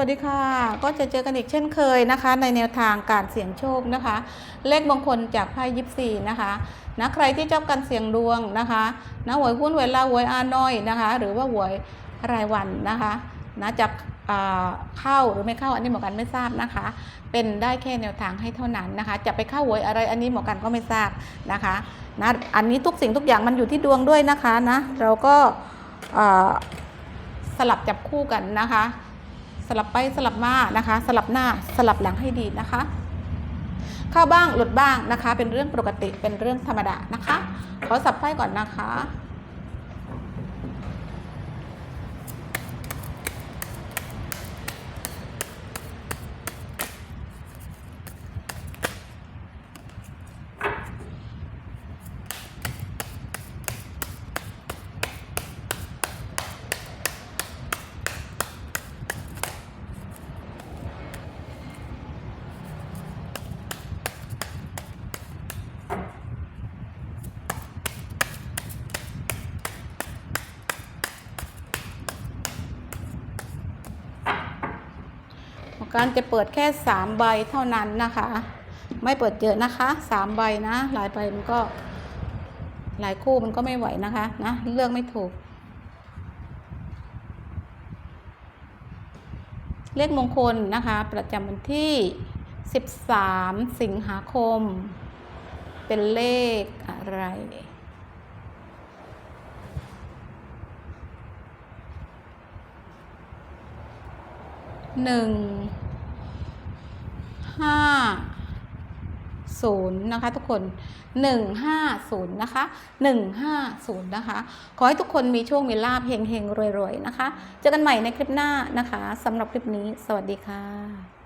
วัสดีค่ะ ก็จะเจอกันอีกเช่นเคยนะคะ ในแนวทางการเสี่ยงโชคนะคะ เลขมงคลจากไพ่ยิปซีนะคะนะใครที่ชอบการเสี่ยงดวงนะคะนะหวยหุ้นหวยลาหวยอาน้อยนะคะ หรือว่าหวยรายวันนะคะนะจะเข้าหรือไม่เข้าอันนี้หมอกันไม่ทราบนะคะ เป็นได้แค่แนวทางให้เท่านั้นนะคะ จะไปเข้าหวยอะไรอันนี้หมอกันก็ไม่ทราบนะคะนะอันนี้ทุกสิ่งทุกอย่างมันอยู่ที่ดวงด้วยนะคะนะเราก็สลับจับคู่กันนะคะ สลับไปสลับมานะคะ สลับหน้าสลับหลังให้ดีนะคะ เข้าบ้างหลุดบ้างนะคะ เป็นเรื่องปกติเป็นเรื่องธรรมดานะคะ ขอสับไพ่ก่อนนะคะ การจะเปิดแค่3ใบเท่านั้นนะคะ ไม่เปิดเยอะนะคะ3ใบนะ หลายใบมันก็ หลายคู่มันก็ไม่ไหวนะคะนะเลือกไม่ถูก เลขมงคลนะคะ ประจำวันที่ 13 สิงหาคม เป็นเลขอะไร หนึ่งห้าศูนย์นะคะทุกคนหนึ่งห้าศูนย์นะคะหนึ่งห้าศูนย์นะคะ ขอให้ทุกคนมีโชคมีลาภเฮงเฮงรวยๆนะคะ เจอกันใหม่ในคลิปหน้านะคะสำหรับคลิปนี้ สวัสดีค่ะ